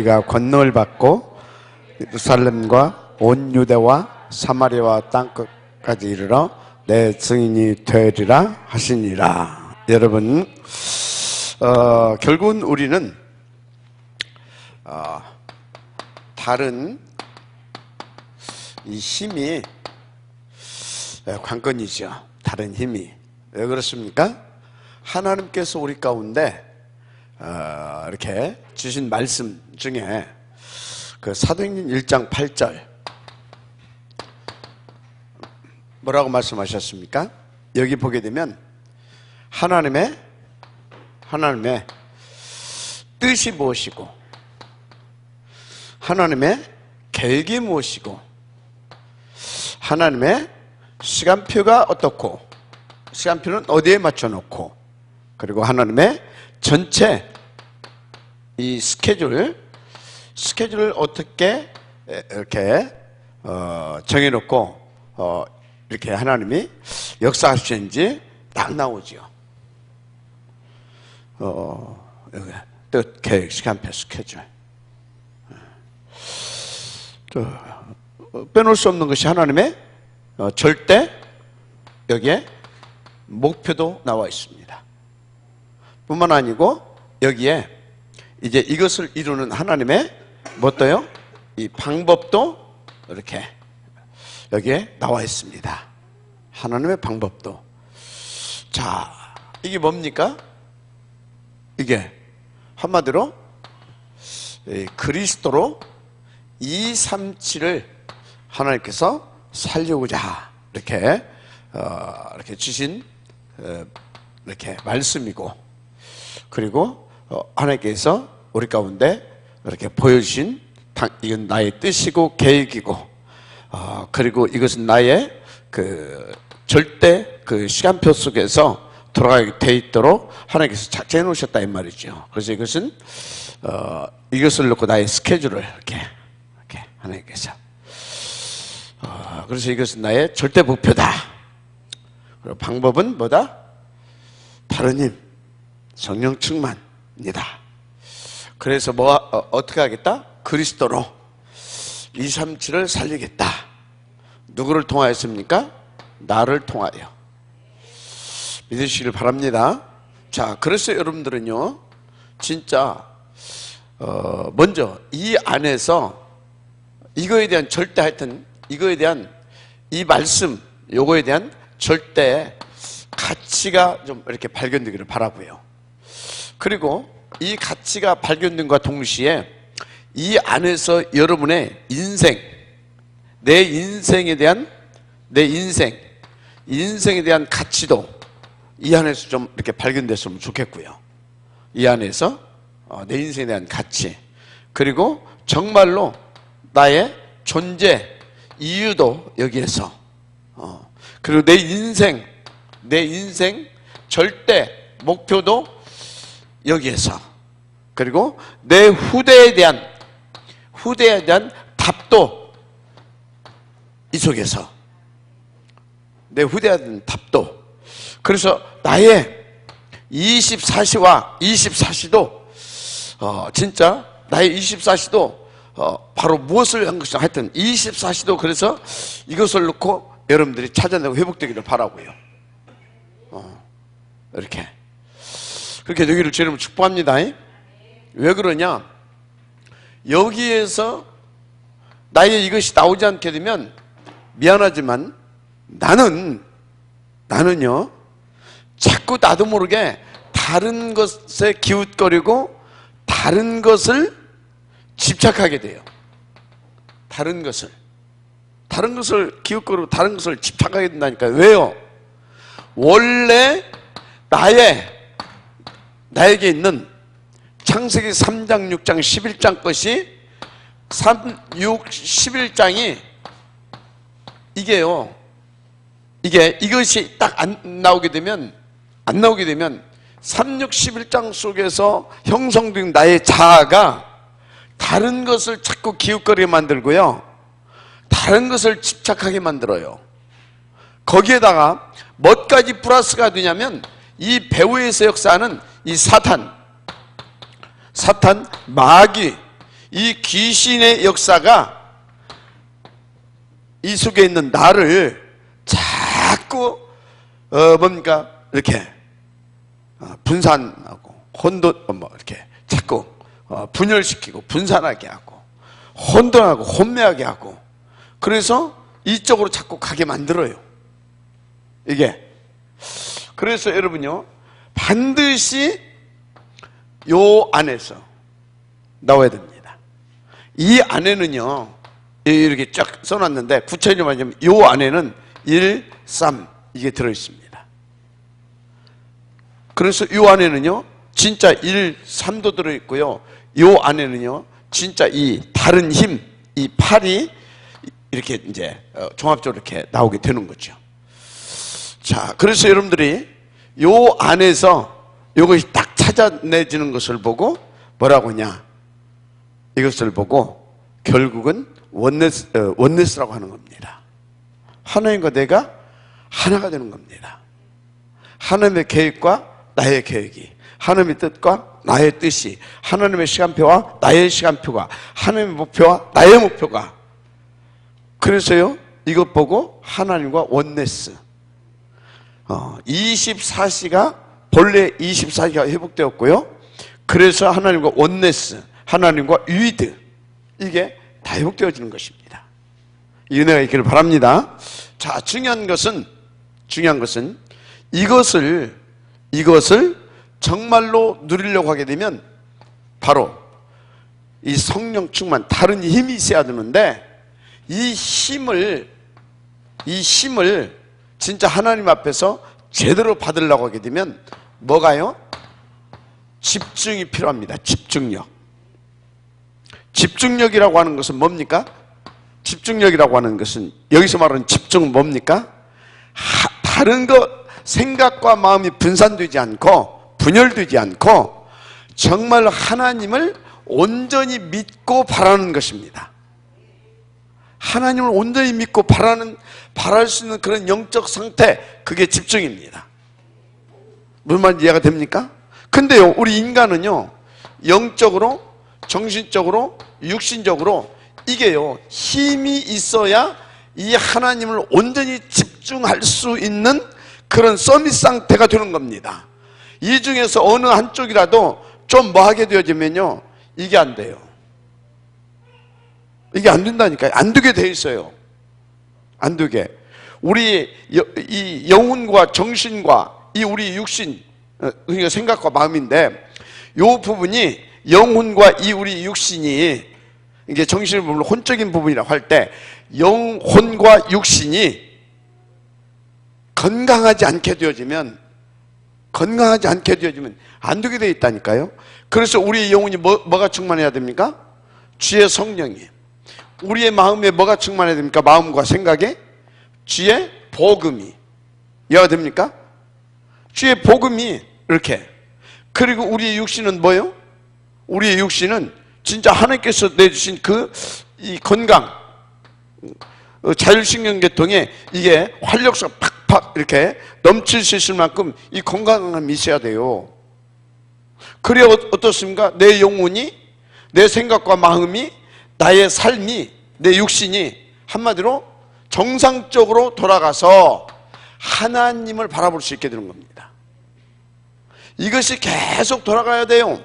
우리가 권능을 받고 예루살렘과 온 유대와 사마리아와 땅끝까지 이르러 내 증인이 되리라 하시니라. 여러분, 어, 결국은 우리는 어, 다른 이 힘이 예, 관건이죠. 다른 힘이 왜 그렇습니까? 하나님께서 우리 가운데 어, 이렇게 주신 말씀 중에 그 사도행전 1장 8절 뭐라고 말씀하셨습니까? 여기 보게 되면 하나님의 하나님의 뜻이 무엇이고 하나님의 계획이 무엇이고 하나님의 시간표가 어떻고 시간표는 어디에 맞춰 놓고 그리고 하나님의 전체 이 스케줄 스케줄을 어떻게 이렇게 어, 정해놓고 어, 이렇게 하나님이 역사하시는지 딱 나오지요. 어, 여기 뜻, 계획, 시간표, 스케줄. 저, 어, 빼놓을 수 없는 것이 하나님의 어, 절대 여기에 목표도 나와 있습니다. 뿐만 아니고 여기에 이제 이것을 이루는 하나님의 뭐또요? 이 방법도 이렇게 여기에 나와 있습니다. 하나님의 방법도. 자, 이게 뭡니까? 이게 한마디로 이 그리스도로 237을 하나님께서 살려고자 이렇게 어, 이렇게 주신 어, 이렇게 말씀이고 그리고 어, 하나님께서 우리 가운데 이렇게 보여주신 당- 이건 나의 뜻이고 계획이고 어, 그리고 이것은 나의 그 절대 그 시간표 속에서 돌아가게 돼 있도록 하나님께서 작정해 놓으셨다 이 말이죠. 그래서 이것은 어, 이것을 놓고 나의 스케줄을 이렇게 이렇게 하나님께서 어, 그래서 이것은 나의 절대 목표다. 그리고 방법은 뭐다? 다른 힘, 성령 충만 이다. 그래서 뭐 어, 떻게 하겠다? 그리스도로 237을 살리겠다. 누구를 통하였습니까? 나를 통하여. 믿으시길 바랍니다. 자, 그래서 여러분들은요, 진짜, 어, 먼저 이 안에서 이거에 대한 절대 하여튼, 이거에 대한 이 말씀, 요거에 대한 절대 가치가 좀 이렇게 발견되기를 바라고요. 그리고 이 가치가 발견된과 동시에 이 안에서 여러분의 인생, 내 인생에 대한 내 인생, 인생에 대한 가치도 이 안에서 좀 이렇게 발견됐으면 좋겠고요. 이 안에서 어, 내 인생에 대한 가치, 그리고 정말로 나의 존재, 이유도 여기에서, 어, 그리고 내 인생, 내 인생 절대 목표도 여기에서, 그리고 내 후대에 대한, 후대에 대한 답도 이 속에서, 내 후대에 대한 답도, 그래서 나의 24시와 24시도 어, 진짜 나의 24시도 어, 바로 무엇을 한 것이냐 하여튼 24시도 그래서 이것을 놓고 여러분들이 찾아내고 회복되기를 바라고요. 어, 이렇게 그렇게 되기를 주님 축복합니다. 왜 그러냐? 여기에서 나의 이것이 나오지 않게 되면 미안하지만 나는 나는요 자꾸 나도 모르게 다른 것에 기웃거리고 다른 것을 집착하게 돼요. 다른 것을 다른 것을 기웃거리고 다른 것을 집착하게 된다니까 왜요? 원래 나의 나에게 있는 창세기 3장, 6장, 11장 것이 3, 6, 11장이 이게요. 이게 이것이 딱 안 나오게 되면 안 나오게 되면 3, 6, 11장 속에서 형성된 나의 자아가 다른 것을 자꾸 기웃거리게 만들고요. 다른 것을 집착하게 만들어요. 거기에다가 뭐까지 플러스가 되냐면 이 배후에서 역사하는 이 사탄, 사탄, 마귀 이 귀신의 역사가 이 속에 있는 나를 자꾸 어 뭡니까 이렇게 어, 분산하고 혼돈 어, 뭐 이렇게 자꾸 어, 분열시키고 분산하게 하고 혼돈하고 혼매하게 하고 그래서 이쪽으로 자꾸 가게 만들어요. 이게 그래서 여러분요 반드시 요 안에서 나와야 됩니다. 이 안에는요 이렇게 쫙 써놨는데 구체적으로 말하자면 요 안에는 1, 3 이게 들어 있습니다. 그래서 요 안에는요 진짜 1, 3도 들어 있고요. 요 안에는요 진짜 이 다른 힘, 이 팔이 이렇게 이제 어, 종합적으로 이렇게 나오게 되는 거죠. 자, 그래서 여러분들이 요 안에서 요것이 딱 찾아내지는 것을 보고 뭐라고 하냐? 이것을 보고 결국은 원네스, 어, 원네스라고 하는 겁니다. 하나님과 내가 하나가 되는 겁니다. 하나님의 계획과 나의 계획이, 하나님의 뜻과 나의 뜻이, 하나님의 시간표와 나의 시간표가, 하나님의 목표와 나의 목표가. 그래서요, 이것 보고 하나님과 원네스. 어, 24시가 본래 24시가 회복되었고요. 그래서 하나님과 원네스, 하나님과 유이드 이게 다 회복되어지는 것입니다. 이 은혜가 있기를 바랍니다. 자, 중요한 것은 중요한 것은 이것을 이것을 정말로 누리려고 하게 되면 바로 이 성령 충만 다른 힘이 있어야 되는데 이 힘을 이 힘을 진짜 하나님 앞에서 제대로 받으려고 하게 되면 뭐가요? 집중이 필요합니다. 집중력. 집중력이라고 하는 것은 뭡니까? 집중력이라고 하는 것은 여기서 말하는 집중은 뭡니까? 하, 다른 것 생각과 마음이 분산되지 않고 분열되지 않고 정말 하나님을 온전히 믿고 바라는 것입니다. 하나님을 온전히 믿고 바라는 바랄 수 있는 그런 영적 상태 그게 집중입니다. 무슨 말인지 이해가 됩니까? 근데요, 우리 인간은요, 영적으로, 정신적으로, 육신적으로 이게요, 힘이 있어야 이 하나님을 온전히 집중할 수 있는 그런 서밋 상태가 되는 겁니다. 이 중에서 어느 한쪽이라도 좀 뭐하게 되어지면요, 이게 안 돼요. 이게 안 된다니까요. 안 되게 돼 있어요. 안 되게. 우리 여- 이 영혼과 정신과 이 우리 육신, 어, 그러니까 생각과 마음인데, 요 부분이 영혼과 이 우리 육신이 이게 정신을 보면 혼적인 부분이라고 할 때, 영혼과 육신이 건강하지 않게 되어지면, 건강하지 않게 되어지면 안 되게 돼 있다니까요. 그래서 우리의 영혼이 뭐, 뭐가 충만해야 됩니까? 주의 성령이. 우리의 마음에 뭐가 충만해야 됩니까? 마음과 생각에 주의 복음이 이해가 됩니까? 주의 복음이 이렇게 그리고 우리의 육신은 뭐요? 우리의 육신은 진짜 하나님께서 내주신 그 이 건강 어, 자율신경계통에 이게 활력소가 팍팍 이렇게 넘칠 수 있을 만큼 이 건강함이 있어야 돼요. 그래야 어- 어떻습니까? 내 영혼이 내 생각과 마음이 나의 삶이 내 육신이 한마디로 정상적으로 돌아가서 하나님을 바라볼 수 있게 되는 겁니다. 이것이 계속 돌아가야 돼요.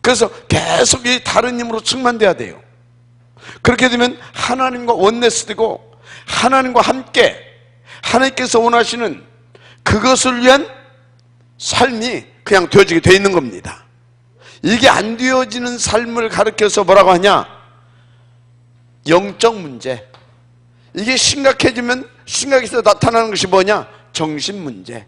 그래서 계속 이 다른 힘으로 충만돼야 돼요. 그렇게 되면 하나님과 원네스 되고 하나님과 함께 하나님께서 원하시는 그것을 위한 삶이 그냥 되어지게 돼 있는 겁니다. 이게 안 되어지는 삶을 가르쳐서 뭐라고 하냐? 영적 문제. 이게 심각해지면 심각해서 나타나는 것이 뭐냐? 정신 문제.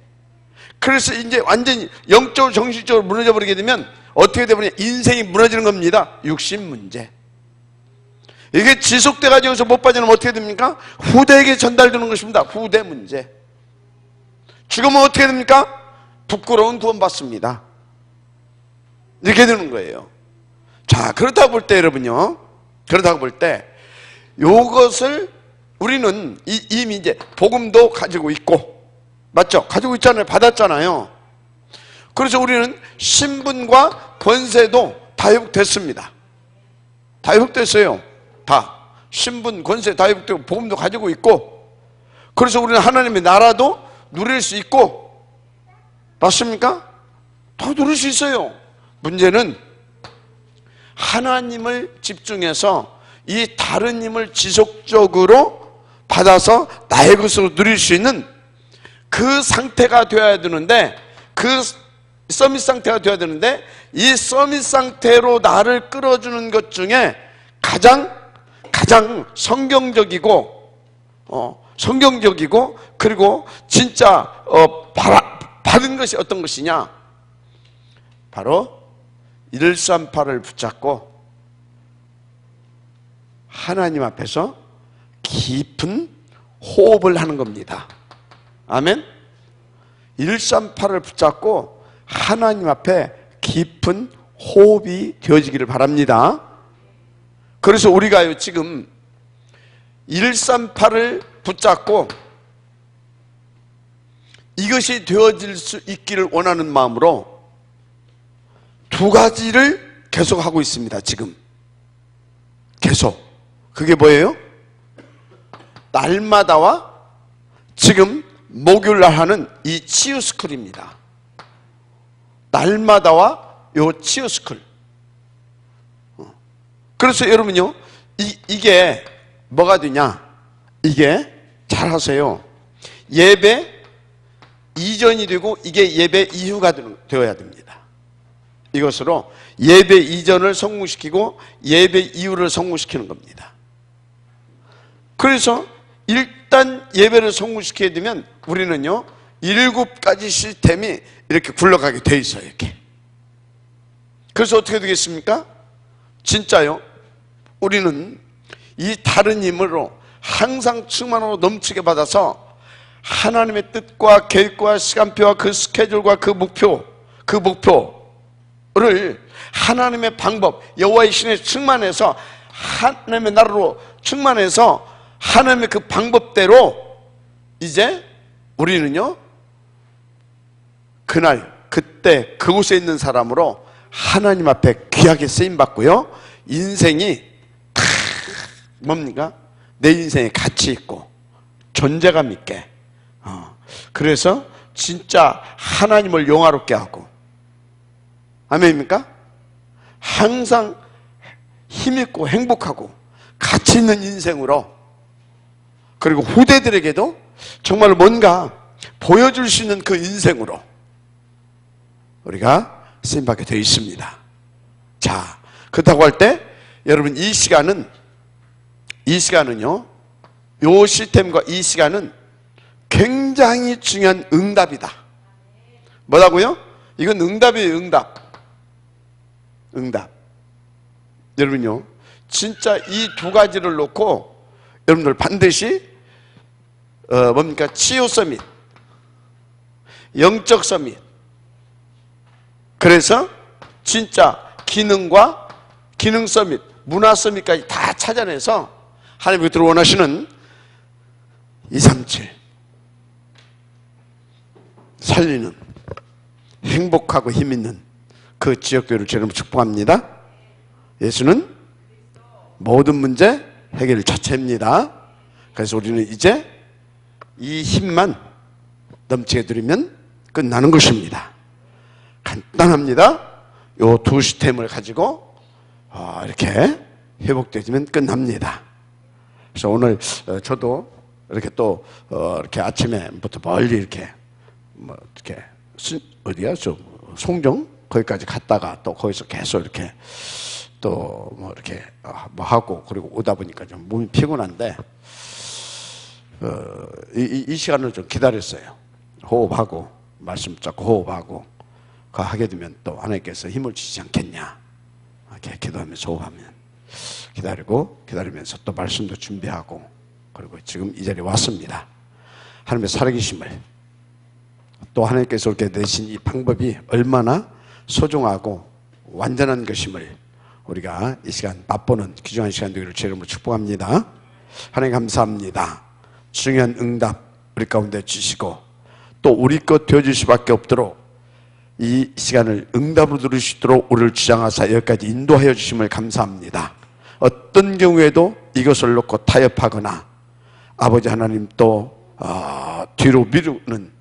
그래서 이제 완전히 영적으로 정신적으로 무너져 버리게 되면 어떻게 되버냐? 인생이 무너지는 겁니다. 육신 문제. 이게 지속돼 가지고서 못 빠지면 어떻게 됩니까? 후대에게 전달되는 것입니다. 후대 문제. 죽으면 어떻게 됩니까? 부끄러운 구원 받습니다. 이렇게 되는 거예요. 자, 그렇다고 볼 때 여러분요. 그렇다고 볼 때 요것을 우리는 이- 이미 이제 복음도 가지고 있고 맞죠? 가지고 있잖아요. 받았잖아요. 그래서 우리는 신분과 권세도 다다 회복됐습니다. 다. 신분, 권세 다 회복되고 복음도 가지고 있고 그래서 우리는 하나님의 나라도 누릴 수 있고 맞습니까? 다 누릴 수 있어요. 문제는 하나님을 집중해서 이 다른 힘을 지속적으로 받아서 나의 것으로 누릴 수 있는 그 상태가 되어야 되는데 그 서밋 상태가 되어야 되는데 이 서밋 상태로 나를 끌어주는 것 중에 가장 가장 성경적이고 어, 성경적이고 그리고 진짜 어, 받아, 받은 것이 어떤 것이냐? 바로 138을 붙잡고 하나님 앞에서 깊은 호흡을 하는 겁니다. 아멘. 138을 붙잡고 하나님 앞에 깊은 호흡이 되어지기를 바랍니다. 그래서 우리가요, 지금 138을 붙잡고 이것이 되어질 수 있기를 원하는 마음으로 두 가지를 계속 하고 있습니다, 지금. 계속. 그게 뭐예요? 날마다와 지금 목요일 날 하는 이 치유 스쿨입니다. 날마다와 요 치유 스쿨. 어. 그래서 여러분요, 이, 이게 뭐가 되냐? 이게 잘 하세요. 예배 이전이 되고 이게 예배 이후가 되어야 됩니다. 이것으로 예배 이전을 성공시키고 예배 이후를 성공시키는 겁니다. 그래서 일단 예배를 성공시켜야 되면 우리는요 일곱 가지 시스템이 이렇게 굴러가게 돼 있어요 이렇게. 그래서 어떻게 되겠습니까? 진짜요. 우리는 이 다른 힘으로 항상 충만으로 넘치게 받아서 하나님의 뜻과 계획과 시간표와 그 스케줄과 그 목표, 그 목표를 하나님의 방법, 여호와의 신에 충만해서 하나님의 나라로 충만해서 하나님의 그 방법대로 이제 우리는요 그날 그때 그곳에 있는 사람으로 하나님 앞에 귀하게 쓰임 받고요 인생이 뭡니까 내 인생에 가치 있고 존재감 있게 어. 그래서 진짜 하나님을 영화롭게 하고 아멘입니까? 항상 힘있고 행복하고 가치 있는 인생으로 그리고 후대들에게도 정말 뭔가 보여줄 수 있는 그 인생으로 우리가 쓰임받게 되어 있습니다. 자, 그렇다고 할 때 여러분 이 시간은 이 시간은요. 요 시스템과 이 시간은 굉장히 중요한 응답이다. 뭐라고요? 이건 응답이에요, 응답. 응답. 여러분요. 진짜 이 두 가지를 놓고 여러분들 반드시 어, 뭡니까? 치유 서밋. 영적 서밋. 그래서 진짜 기능과 기능 서밋, 문화 서밋까지 다 찾아내서 하나님이 들 원하시는 237 살리는 행복하고 힘 있는 그 지역교회를 제가 축복합니다. 예수는 모든 문제 해결 자체입니다. 그래서 우리는 이제 이 힘만 넘치게 드리면 끝나는 것입니다. 간단합니다. 요 두 시스템을 가지고 어, 이렇게 회복되면 끝납니다. 그래서 오늘 어, 저도 이렇게 또 어, 이렇게 아침에부터 멀리 이렇게 뭐 이렇게 어디야 저 송정 거기까지 갔다가 또 거기서 계속 이렇게 또 뭐 이렇게 뭐 하고 그리고 오다 보니까 좀 몸이 피곤한데 어, 이, 이, 시간을 좀 기다렸어요. 호흡하고 말씀 잡고 호흡하고 그 하게 되면 또 하나님께서 힘을 주시지 않겠냐 이렇게 기도하면서 호흡하면 기다리고 기다리면서 또 말씀도 준비하고 그리고 지금 이 자리에 왔습니다. 하나님의 살아계심을 또 하나님께서 이렇게 내신 이 방법이 얼마나 소중하고 완전한 것임을 우리가 이 시간 맛보는 귀중한 시간 되기를 주름으로 축복합니다. 하나님 감사합니다. 중요한 응답 우리 가운데 주시고 또 우리 것 되어줄 수밖에 없도록 이 시간을 응답으로 들을 수 있도록 우리를 주장하사 여기까지 인도하여 주심을 감사합니다. 어떤 경우에도 이것을 놓고 타협하거나 아버지 하나님 또 어, 뒤로 미루는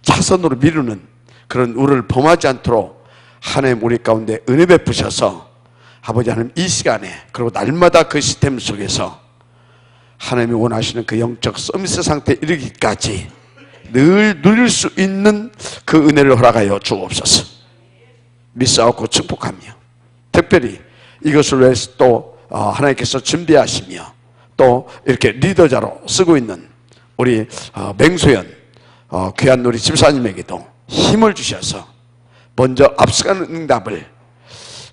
차선으로 미루는 그런 우리를 범하지 않도록 하나님 우리 가운데 은혜 베푸셔서 아버지 하나님 이 시간에 그리고 날마다 그 시스템 속에서 하나님이 원하시는 그 영적 서비스 상태에 이르기까지 늘 누릴 수 있는 그 은혜를 허락하여 주옵소서. 믿사옵고 축복하며 특별히 이것을 위해서 또 어, 하나님께서 준비하시며 또 이렇게 리더자로 쓰고 있는 우리 어, 맹소연 어, 귀한 우리 집사님에게도 힘을 주셔서 먼저 앞서가는 응답을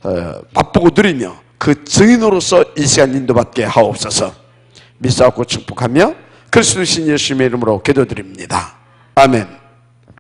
어, 맛보고 누리며 그 증인으로서 이 시간 인도받게 하옵소서 믿사옵고 축복하며 그리스도 신 예수님의 이름으로 기도드립니다. 아멘.